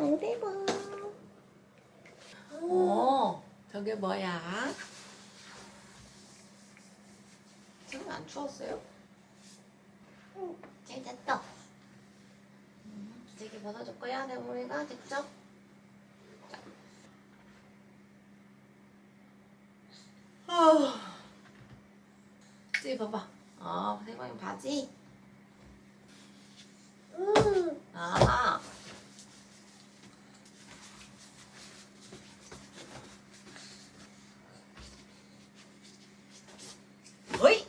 짱대박. 어, 저게 뭐야? 지금 안 추웠어요? 응, 잘 잤다. 음, 기저귀 벗어줄 거야, 내 머리가 직접? 자. 아, 저기 봐봐. 아, 세방이 바지? 음, 아. 어이!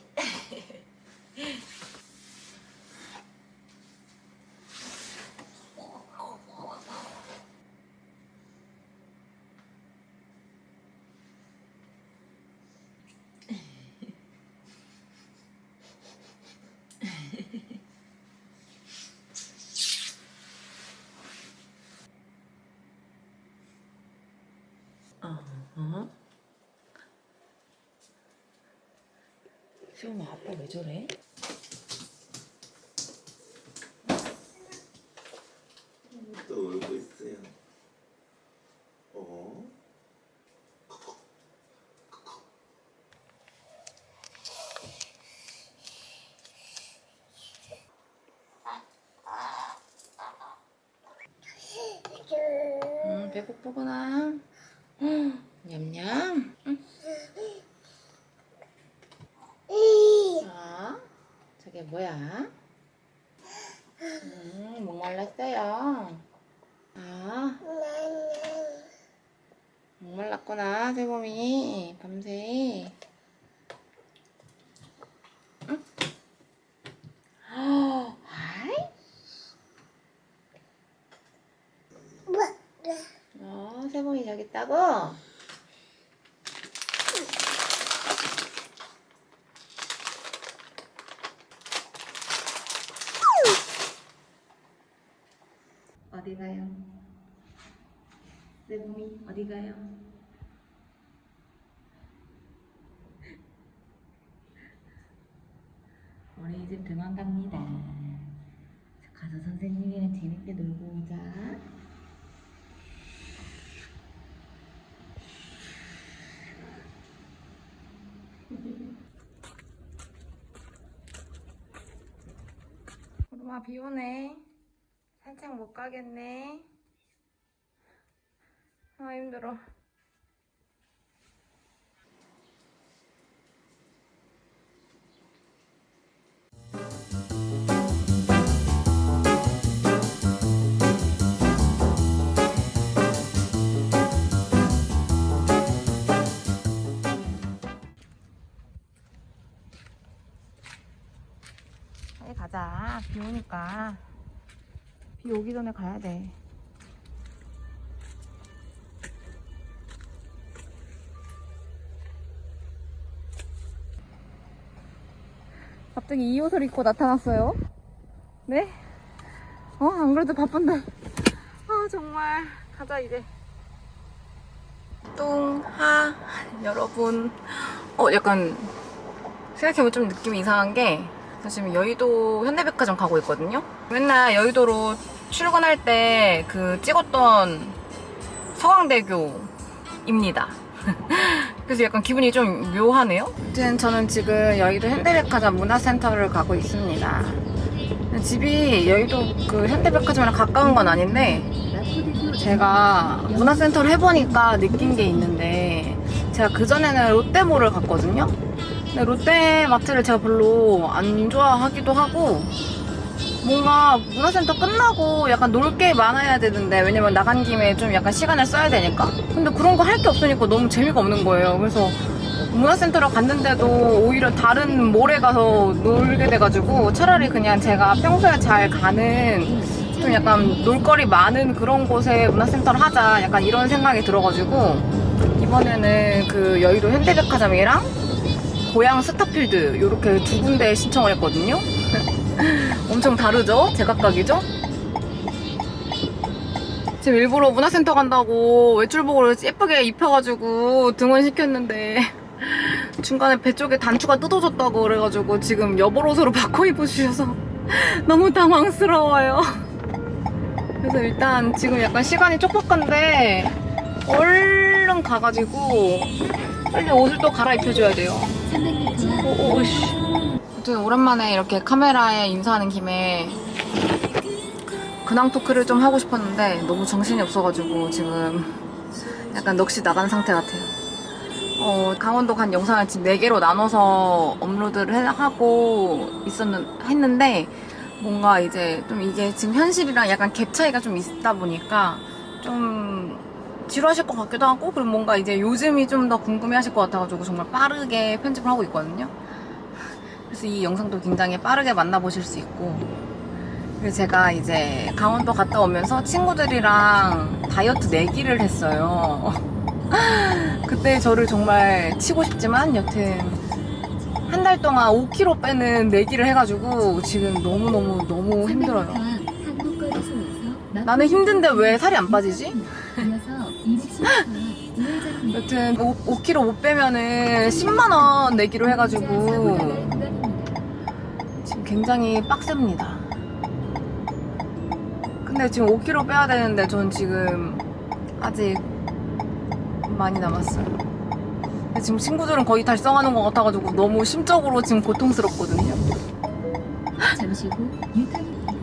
어? 시엄마 아빠 왜 저래? 또 울고 있어요. 어? 응, 배고프구나. 응, 냠냠. 응. 자, 저게 뭐야? 음, 목말랐어요. 아, 목말랐구나, 세범이. 밤새. 응? 어, 아이? 어, 세범이 저기 있다고? 어디 가요? 세범이 어디 가요? 어린이집 도망갑니다. 가서 선생님이랑 재밌게 놀고 오자. 엄마 비 오네. 산책 못 가겠네. 아 힘들어. 비 오니까. 비 오기 전에 가야 돼. 갑자기 이 옷을 입고 나타났어요. 네? 어, 안 그래도 바쁜데. 아, 정말. 가자, 이제. 뚱하, 여러분. 어, 약간, 생각해보면 좀 느낌이 이상한 게, 저 지금 여의도 현대백화점 가고 있거든요. 맨날 여의도로 출근할 때 그 찍었던 서강대교입니다. 그래서 약간 기분이 좀 묘하네요. 아무튼 저는 지금 여의도 현대백화점 문화센터를 가고 있습니다. 집이 여의도 그 현대백화점이랑 가까운 건 아닌데 제가 문화센터를 해보니까 느낀 게 있는데 제가 그전에는 롯데몰을 갔거든요. 근데 롯데마트를 제가 별로 안 좋아하기도 하고 뭔가 문화센터 끝나고 약간 놀 게 많아야 되는데 왜냐면 나간 김에 좀 약간 시간을 써야 되니까. 근데 그런 거 할 게 없으니까 너무 재미가 없는 거예요. 그래서 문화센터를 갔는데도 오히려 다른 몰에 가서 놀게 돼가지고 차라리 그냥 제가 평소에 잘 가는 좀 약간 놀거리 많은 그런 곳에 문화센터를 하자 약간 이런 생각이 들어가지고 이번에는 그 여의도 현대백화점이랑 고향 스타필드 이렇게 두 군데 신청을 했거든요. 엄청 다르죠? 제각각이죠? 지금 일부러 문화센터 간다고 외출복을 예쁘게 입혀가지고 등원시켰는데 중간에 배 쪽에 단추가 뜯어졌다고 그래가지고 지금 옷으로 바꿔 입으셔서 너무 당황스러워요. 그래서 일단 지금 약간 시간이 촉박한데 얼른 가가지고 빨리 옷을 또 갈아입혀줘야 돼요. 오, 오, 씨. 아무튼 오랜만에 이렇게 카메라에 인사하는 김에 근황 토크를 좀 하고 싶었는데 너무 정신이 없어가지고 지금 약간 넋이 나간 상태 같아요. 어, 강원도 간 영상을 지금 4개로 나눠서 업로드를 해- 하고 있었는, 했는데 뭔가 이제 좀 이게 지금 현실이랑 약간 갭 차이가 좀 있다 보니까 좀 지루하실 것 같기도 하고 그리고 뭔가 이제 요즘이 좀 더 궁금해 하실 것 같아가지고 정말 빠르게 편집을 하고 있거든요. 그래서 이 영상도 굉장히 빠르게 만나보실 수 있고 그리고 제가 이제 강원도 갔다 오면서 친구들이랑 다이어트 내기를 했어요. 그때 저를 정말 치고 싶지만 여튼 한 달 동안 5kg 빼는 내기를 해가지고 지금 너무너무 너무 힘들어요. 나는 힘든데 왜 살이 안 빠지지? 여튼 5, 5kg 못 빼면은 10만 원 내기로 해가지고 지금 굉장히 빡셉니다. 근데 지금 5kg 빼야 되는데 전 지금 아직 많이 남았어요. 근데 지금 친구들은 거의 달성하는 것 같아가지고 너무 심적으로 지금 고통스럽거든요. 잠시 후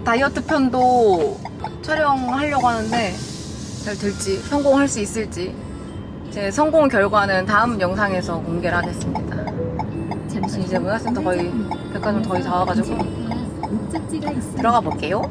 다이어트 편도 촬영하려고 하는데 잘 될지 성공할 수 있을지 제 성공 결과는 다음 영상에서 공개를 하겠습니다. 잠시 이제 후 문화센터 거의 백화점 거의 다 와가지고 목적지가 있습니다. 들어가 볼게요.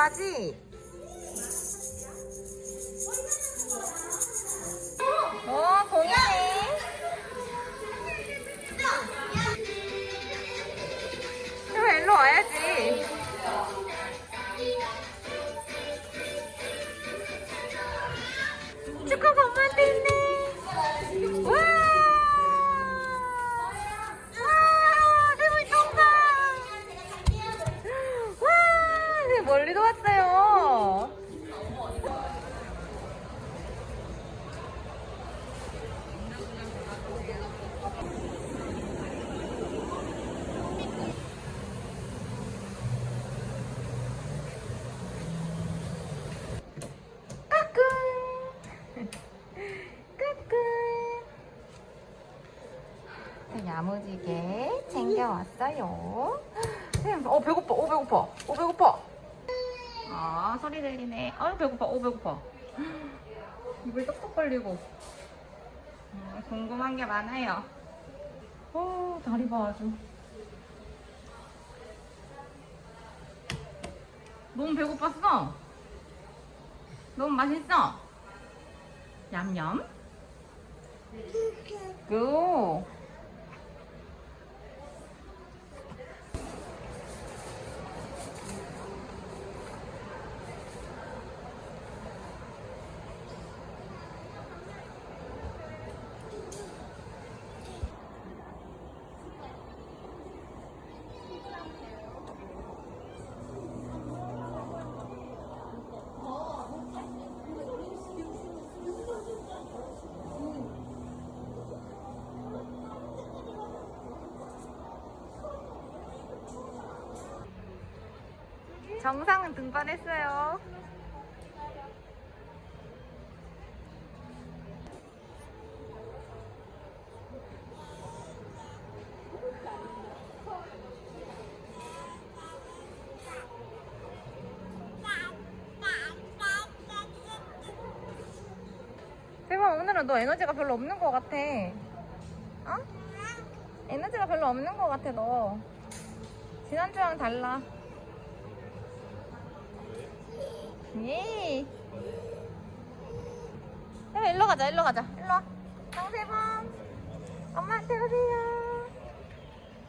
좋아하지? 왔어요. 쌤, 어 배고파, 어 배고파, 어 배고파. 아 소리 들리네. 아유 배고파, 어 배고파. 입을 떡떡 벌리고. 음, 궁금한 게 많아요. 어 다리 봐 아주. 너무 배고팠어. 너무 맛있어. 얌얌. 고. 정상은 등반했어요. 대박 오늘은 너 에너지가 별로 없는 것 같아. 어? 에너지가 별로 없는 것 같아 너. 지난주랑 달라. 예. 야, 일로 가자, 일로 가자. 일로 와. 강세범. 엄마한테 오세요.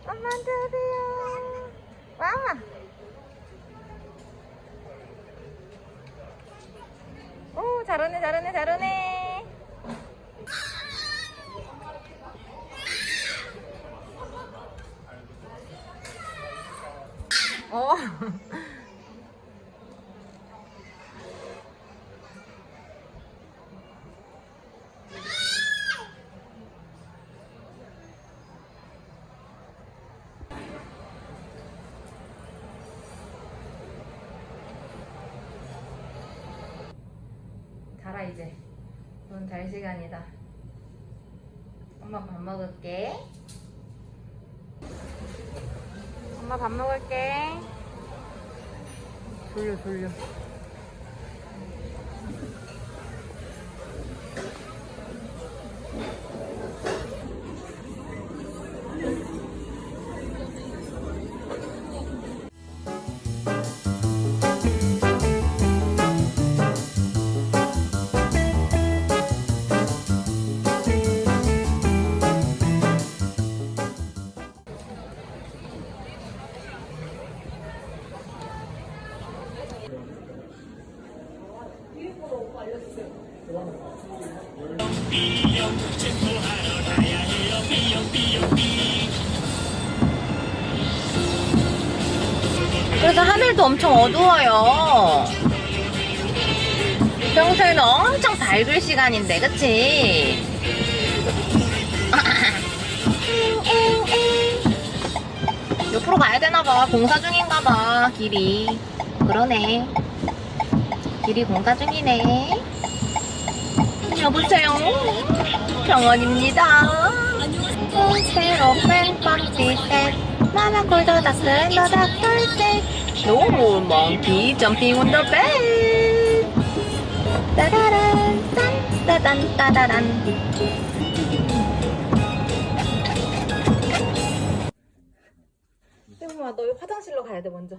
엄마한테 오세요. 와. 오, 잘하네, 잘하네, 잘하네. 어. 자라 이제 넌 잘 시간이다. 엄마 밥 먹을게. 엄마 밥 먹을게. 돌려 돌려 그래서 하늘도 엄청 어두워요. 평소에는 엄청 밝을 시간인데, 그치? 옆으로 가야 되나봐. 공사 중인가봐, 길이. 그러네. 길이 공사 중이네. 여보세요? 병원입니다. 새로 뺀 빡지셋 나는 골더 닥스랜더 닥털 셋노 멍키 점핑 온더벤 따라란 딴 따단 따다란. 세범아 너 화장실로 가야 돼 먼저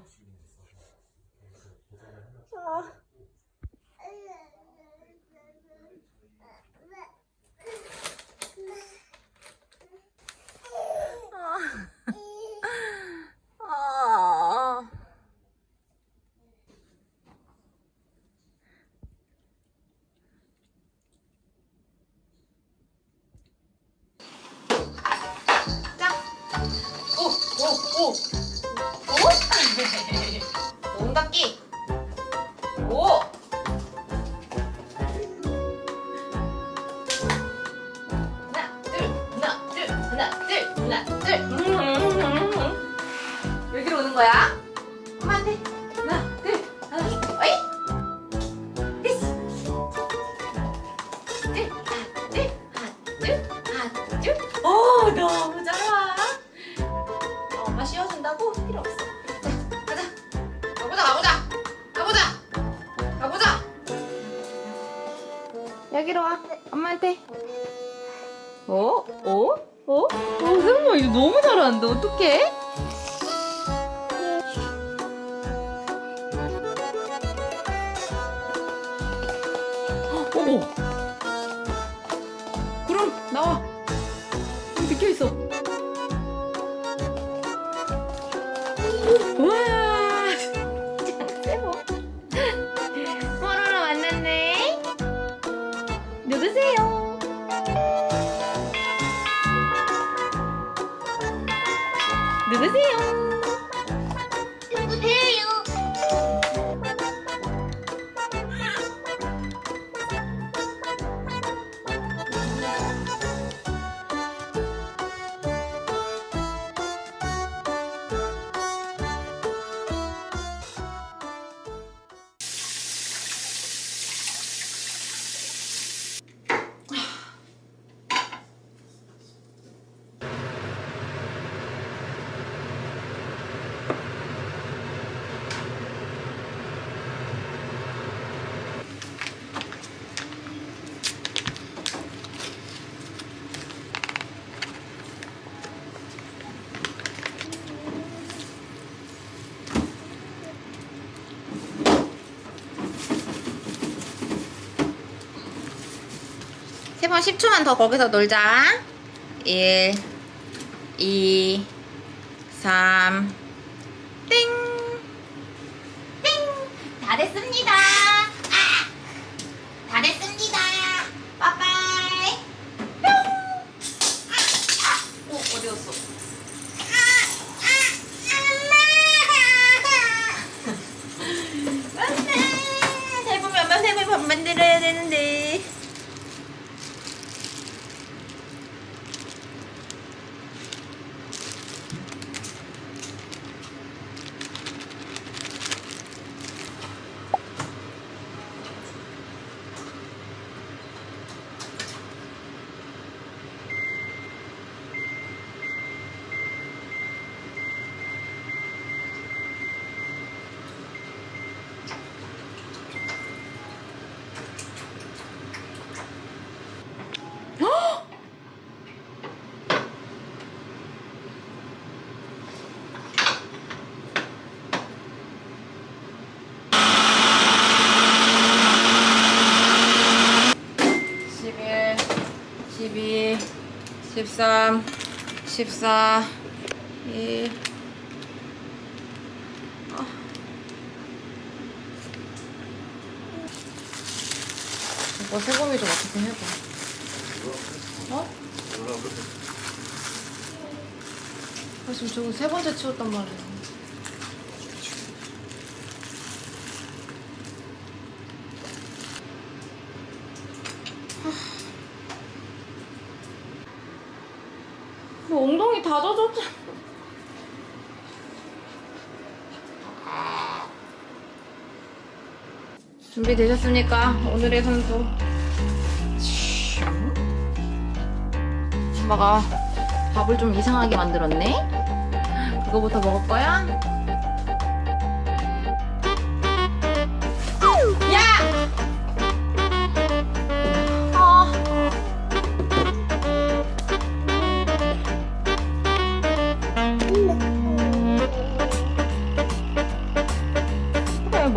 둘, 둘. 오, 너무 좋아. 어, 엄마 씌워준다고 필요 없어. 자, 가자. 가보자, 가보자, 가보자, 가보자. 여기로 와. 엄마한테. 어? 어? 어? 어, 세범아 이거 너무 잘하는데 어떡해? 1번 10초만 더 거기서 놀자. 1, 2, 3, 띵! 띵! 다 됐습니다. 아! 다 됐습니다. 빠빠이! 아, 어, 어디였어? 아, 아, 만들어야 되는데. 13, 14, 1. 어. 오빠 세범이 좀 어떻게 해봐. 어? 아, 지금 저거 세 번째 치웠단 말이야. 젖었잖아. 준비되셨습니까? 오늘의 선수. 엄마가 밥을 좀 이상하게 만들었네? 그거부터 먹을 거야? 야!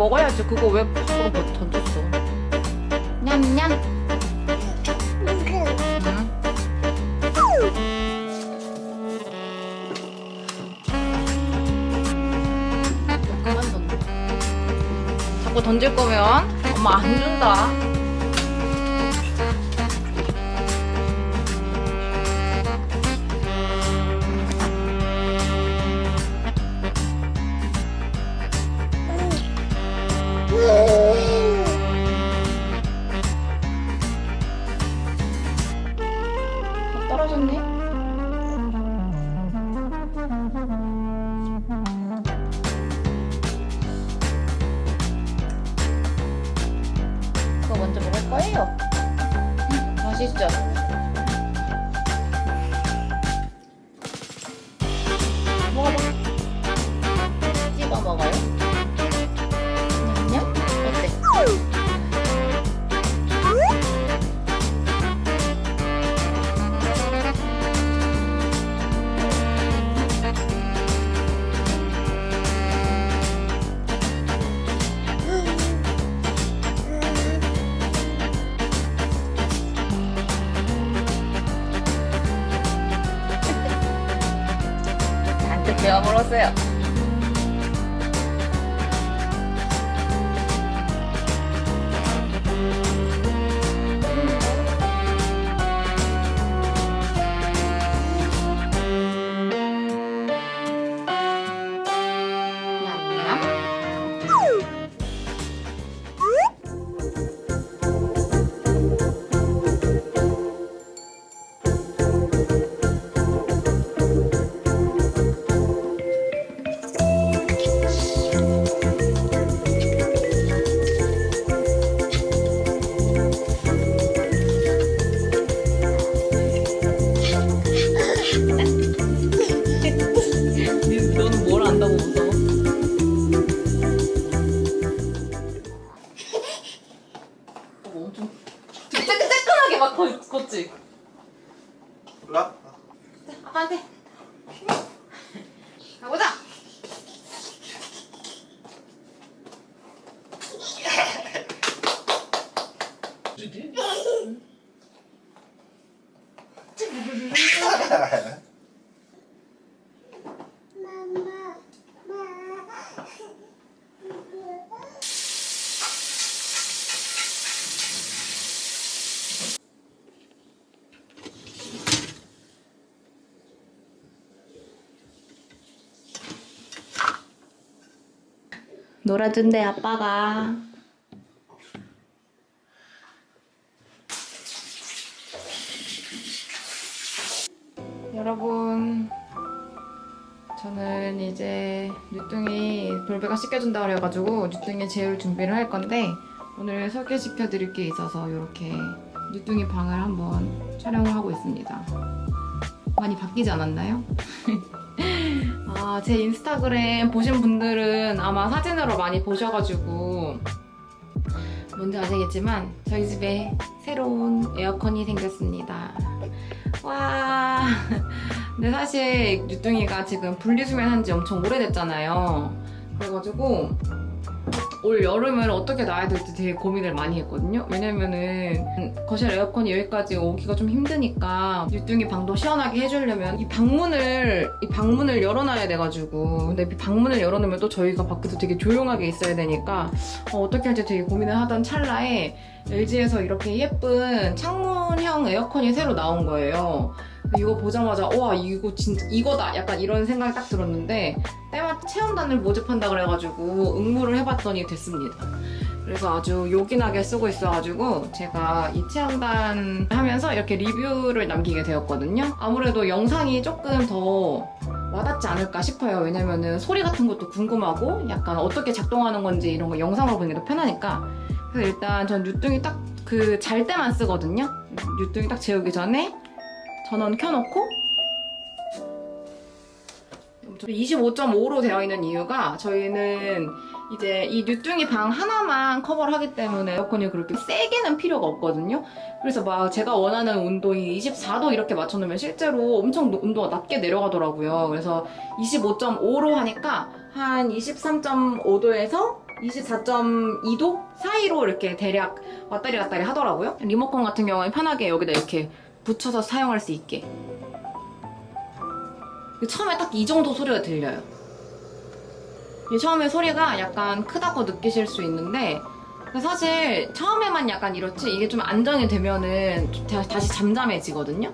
먹어야지. 그거 왜 밖으로 뭐 던졌어? 냠냠. 응. 그만 던져. 자꾸 던질 거면 엄마 안 준다 잔뜩 배워 물었어요. 놀아준대 아빠가. 여러분 저는 이제 뉴뚱이 볼베가 씻겨준다 그래가지고 뉴뚱이 재울 준비를 할 건데 오늘 소개시켜 드릴 게 있어서 이렇게 뉴뚱이 방을 한번 촬영을 하고 있습니다 많이 바뀌지 않았나요? 아, 제 인스타그램 보신 분들은 아마 사진으로 많이 보셔가지고 뭔지 아시겠지만 저희 집에 새로운 에어컨이 생겼습니다. 와. 근데 사실 유뚱이가 지금 분리수면 한지 엄청 오래됐잖아요. 그래가지고 올 여름을 어떻게 놔야 될지 되게 고민을 많이 했거든요. 왜냐면은 거실 에어컨이 여기까지 오기가 좀 힘드니까 유뚱이 방도 시원하게 해주려면 이 방문을 이 방문을 열어놔야 돼가지고 근데 이 방문을 열어놓으면 또 저희가 밖에서 되게 조용하게 있어야 되니까 어, 떻게 할지 되게 고민을 하던 찰나에 LG에서 이렇게 예쁜 창문형 에어컨이 새로 나온 거예요. 이거 보자마자 와 이거 진짜 이거다 약간 이런 생각이 딱 들었는데 때마다 체험단을 모집한다 그래가지고 응모를 해봤더니 됐습니다. 그래서 아주 요긴하게 쓰고 있어가지고 제가 이 체험단 하면서 이렇게 리뷰를 남기게 되었거든요. 아무래도 영상이 조금 더 와닿지 않을까 싶어요. 왜냐면은 소리 같은 것도 궁금하고 약간 어떻게 작동하는 건지 이런 거 영상으로 보는 게 더 편하니까. 그래서 일단 전 유뚱이 딱 그 잘 때만 쓰거든요. 유뚱이 딱 재우기 전에 전원 켜놓고 25.5로 되어 있는 이유가 저희는 이제 이 뉴뚱이 방 하나만 커버를 하기 때문에 에어컨이 그렇게 세게는 필요가 없거든요. 그래서 막 제가 원하는 온도인 24도 이렇게 맞춰놓으면 실제로 엄청 노- 온도가 낮게 내려가더라고요. 그래서 25.5로 하니까 한 23.5도에서 24.2도 사이로 이렇게 대략 왔다리 갔다리 하더라고요. 리모컨 같은 경우는 편하게 여기다 이렇게 붙여서 사용할 수 있게. 처음에 딱 이 정도 소리가 들려요. 이 처음에 소리가 약간 크다고 느끼실 수 있는데 사실 처음에만 약간 이렇지 이게 좀 안정이 되면은 다- 다시 잠잠해지거든요.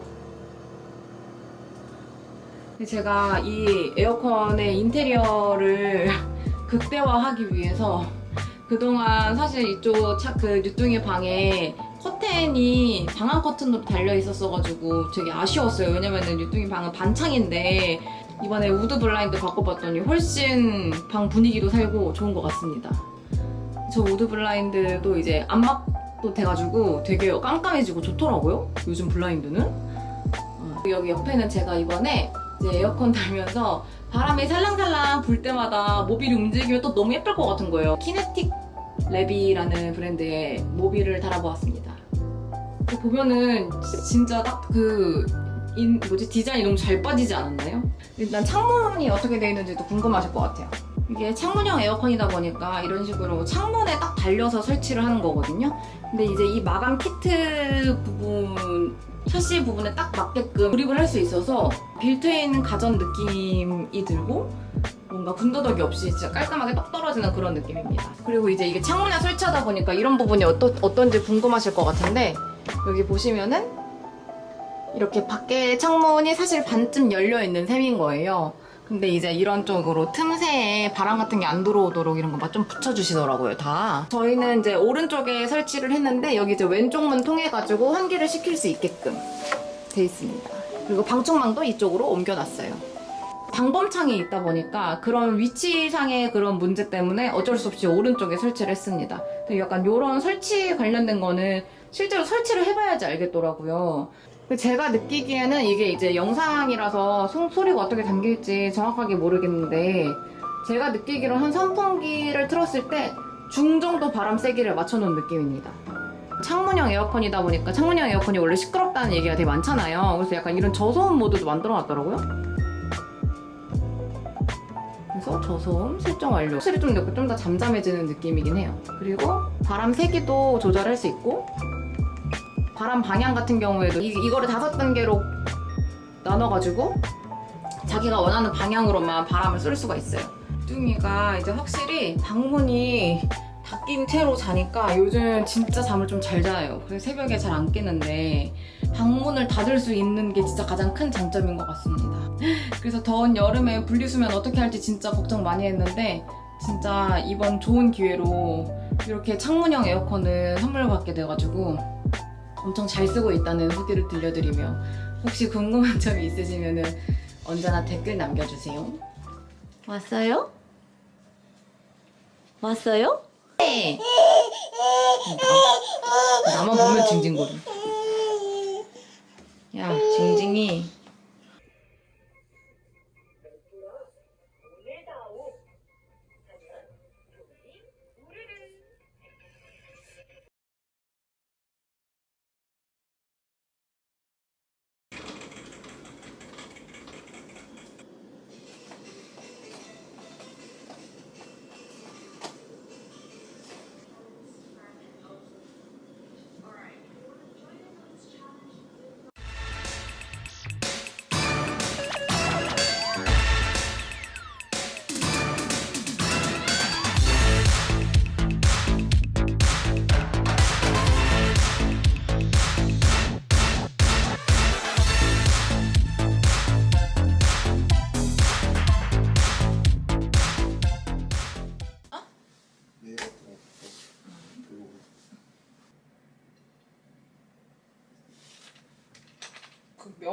제가 이 에어컨의 인테리어를 극대화하기 위해서 그동안 사실 이쪽 차, 그 뉴뚱이 방에 커튼이 방한 커튼으로 달려 있었어가지고 되게 아쉬웠어요. 왜냐면은 뉴뚱이 방은 반창인데 이번에 우드 블라인드 바꿔봤더니 훨씬 방 분위기도 살고 좋은 것 같습니다. 저 우드 블라인드도 이제 안막도 돼가지고 되게 깜깜해지고 좋더라고요. 요즘 블라인드는. 어, 여기 옆에는 제가 이번에 에어컨 달면서 바람이 살랑살랑 불 때마다 모빌이 움직이면 또 너무 예쁠 것 같은 거예요. 키네틱 랩이라는 브랜드의 모빌을 달아보았습니다. 보면은 진짜 딱 그 뭐지 디자인이 너무 잘 빠지지 않았나요? 일단 창문이 어떻게 되어 있는지도 궁금하실 것 같아요. 이게 창문형 에어컨이다 보니까 이런 식으로 창문에 딱 달려서 설치를 하는 거거든요. 근데 이제 이 마감 키트 부분 샤시 부분에 딱 맞게끔 조립을 할 수 있어서 빌트인 가전 느낌이 들고 뭔가 군더더기 없이 진짜 깔끔하게 똑 떨어지는 그런 느낌입니다. 그리고 이제 이게 창문에 설치하다 보니까 이런 부분이 어떠, 어떤지 궁금하실 것 같은데 여기 보시면은 이렇게 밖에 창문이 사실 반쯤 열려 있는 셈인 거예요. 근데 이제 이런 쪽으로 틈새에 바람 같은 게 안 들어오도록 이런 거 막 좀 붙여주시더라고요, 다. 저희는 이제 오른쪽에 설치를 했는데 여기 이제 왼쪽 문 통해가지고 환기를 시킬 수 있게끔 돼 있습니다. 그리고 방충망도 이쪽으로 옮겨놨어요. 방범창이 있다 보니까 그런 위치상의 그런 문제 때문에 어쩔 수 없이 오른쪽에 설치를 했습니다. 약간 이런 설치 관련된 거는 실제로 설치를 해봐야지 알겠더라고요. 제가 느끼기에는 이게 이제 영상이라서 송- 소리가 어떻게 담길지 정확하게 모르겠는데 제가 느끼기로 한 선풍기를 틀었을 때 중정도 바람 세기를 맞춰놓은 느낌입니다. 창문형 에어컨이다 보니까 창문형 에어컨이 원래 시끄럽다는 얘기가 되게 많잖아요. 그래서 약간 이런 저소음 모드도 만들어놨더라고요. 그래서 저소음 설정 완료. 확실히 좀좀더 잠잠해지는 느낌이긴 해요. 그리고 바람 세기도 조절할 수 있고 바람 방향 같은 경우에도 이, 이거를 다섯 단계로 나눠가지고 자기가 원하는 방향으로만 바람을 쏠 수가 있어요. 뚱이가 이제 확실히 방문이 닫긴 채로 자니까 요즘 진짜 잠을 좀 잘 자요. 그래서 새벽에 잘 안 깨는데 방문을 닫을 수 있는 게 진짜 가장 큰 장점인 것 같습니다. 그래서 더운 여름에 분리수면 어떻게 할지 진짜 걱정 많이 했는데 진짜 이번 좋은 기회로 이렇게 창문형 에어컨을 선물 받게 돼가지고 엄청 잘 쓰고 있다는 후기를 들려드리며 혹시 궁금한 점이 있으시면은 언제나 댓글 남겨주세요. 왔어요? 왔어요? 네. 나, 나만 보면 징징거려. 야, 징징이.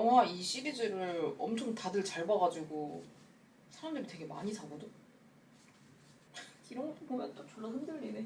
그 명화 이 시리즈를 엄청 다들 잘 봐가지고 사람들이 되게 많이 사거든. 이런 것도 보면 또 졸라 흔들리네.